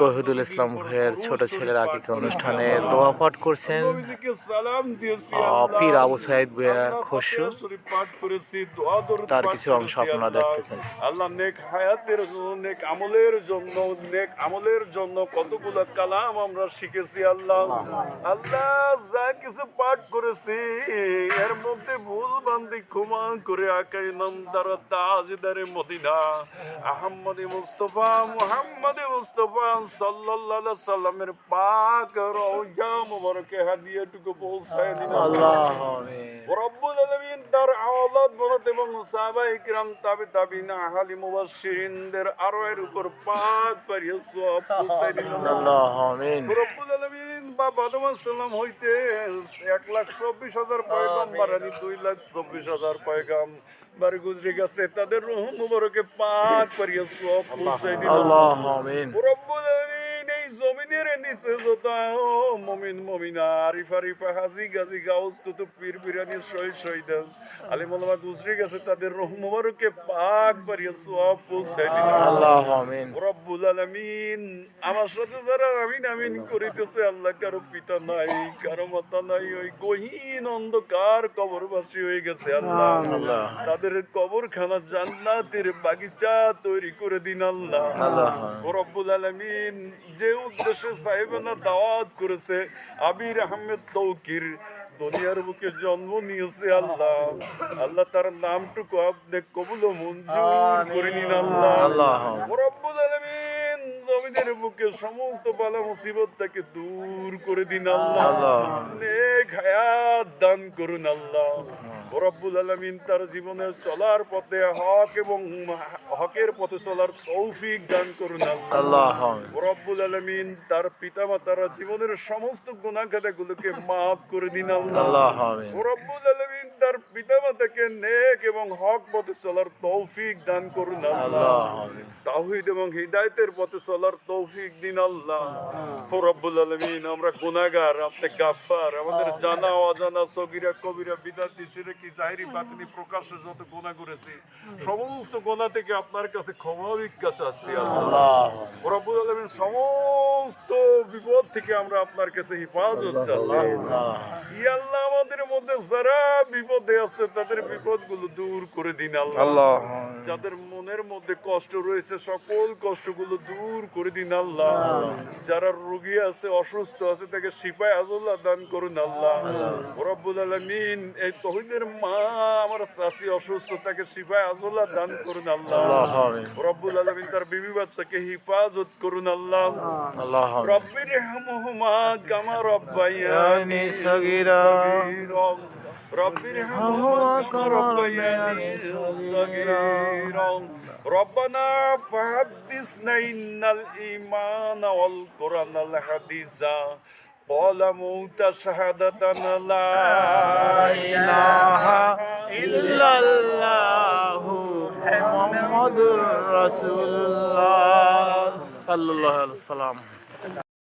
তহিদুল ইসলাম ভাইয়ের ছোট ছেলের আকিকা অনুষ্ঠানে দোয়া পাঠ করছেন। পীর আবু সাইদ ভুঁইয়া দরুদ তার কিছু অংশ আপনারা দেখতেছেন। আল্লাহ নেক হায়াতের জন্য নেক আমলের জন্য নেক আমলের জন্য কতগুলো কালাম আমরা শিখেছি আল্লাহ। আল্লাহ। যা কিছু পাঠ করেছি এর মধ্যে ভুল বান্দি ক্ষমা করে আকাই নন্দার তাজদারে মদিনা। আহম্মদ মুস্তফা মুহাম্মদ মুস্তফা সাল্লাল্লাহু আলাইহি সাল্লামের পাক রওজা মুবারকে হাদিয়াটুকু পৌঁছায় দিন আল্লাহ। রব্বুল আলামিন তার আওলাদ বলত এবং সাহাবায়ে কিরাম তাবে তাবিনা আহলি মুবাশশিরিনদের আরও এর উপর পাক পারিয়ে সওয়াব পৌঁছায় দিন আল্লাহ আমিন। রব্বুল আলামিন বা আদম সালাম হইতে এক লাখ চব্বিশ হাজার পয়গাম্বার আনি দুই লাখ চব্বিশ হাজার পয়গাম। বার গুজরে গেছে তাদের রুহ মুবারকে পাক করিয়া সব রব্বুল এই জমিনের নিচে যত মুমিন মুমিনা আরিফ আরিফা হাজি গাজি গাউস কুতুব পীর পিরানি শহীদ শহীদ আলিম ওলামা গুজরে গেছে তাদের রহ মুবারকে পাক পারিয়ে সওয়াব পৌঁছায় দিন আল্লাহ আমিন। রব্বুল আলামিন আমার সাথে যারা আমিন আমিন করিতেছে আল্লাহ কারও পিতা নাই কারও মাতা নাই ওই গহীন অন্ধকার কবরবাসী হয়ে গেছে আল্লাহ। আল্লাহ। তাদের কবরখানা জান্নাতের বাগিচা তৈরি করে দিন আল্লাহ। রব্বুল আলামিন যে উদ্দেশ্যে সাহেবানা দাওয়াত করেছে। আবির আহমেদ তৌকির দুনিয়ার বুকে জন্ম নিয়েছে আল্লাহ। আল্লাহ তার নামটুকু আপনি কবুল মঞ্জুর করে নিন আল্লাহ। রব্বুল আলামিন। জমিনের বুকে সমস্ত বালা মুসিবত তাকে দূর করে দিন আল্লাহ। নেক হায়াত দান করুন আল্লাহ। রব্বুল আলামিন তার জীবনের চলার পথে হক এবং হকের পথে চলার তৌফিক দান করুন আল্লাহ। রব্বুল আলামিন তার পিতামাতার জীবনের সমস্ত গুনাহগাতাগুলোকে মাফ করে দিন আল্লাহ। আল্লাহ রব্বুল আলামিন তার পিতামাতাকে নেক এবং হক পথে চলার তৌফিক দান করুন আল্লাহ। তাওহীদ এবং হিদায়াতের পথে চলার তৌফিক দিন আল্লাহ। ও রব্বুল আলামিন আমরা গুনাহগার আপনি গাফফার আমাদের জানা অজানা সগীরা কবিরা বিদাতি শিরকি জাহিরি বাতিনি প্রকাশ্যে যত গুনাহ করেছি সমস্ত গুনাহ থেকে আপনার কাছে ক্ষমা ভিক্ষা চাচ্ছি আল্লাহ। আল্লাহ ও রব্বুল আলামিন সমস্ত বিপদ থেকে আমরা আপনার কাছে হেফাজত চাচ্ছি। আল্লাহ। আমাদের মধ্যে যারা বিপদে আছে তাদের বিপদগুলো দূর করে দিন আল্লাহ। যাদের মনের মধ্যে কষ্ট রয়েছে সকল কষ্টগুলো দূর করে দিন আল্লাহ। যারা রোগী আছে অসুস্থ আছে তাকে শিপায় আজল্লাহ দান করুন আল্লাহ। রব্বুল আলামিন এই তহিদের মা আমার চাষি অসুস্থ তাকে শিপায় আজল্লাহ দান করুন আল্লাহ। রব্বুল আলামিন তার বিবি বাচ্চাকে হিফাজত করুন আল্লাহ। আল্লাহ। রব্বির হামহুমা কামা রব্বায়ানি ইয়ানি সগীরা। সগীরা রব্বির হামহুমা কামা রব্বায়ানি সগীরা ربنا فحدثنا إن الإيمان والقرآن الحديث قال موت شهادة لا إله إلا الله محمد رسول الله صلى الله عليه وسلم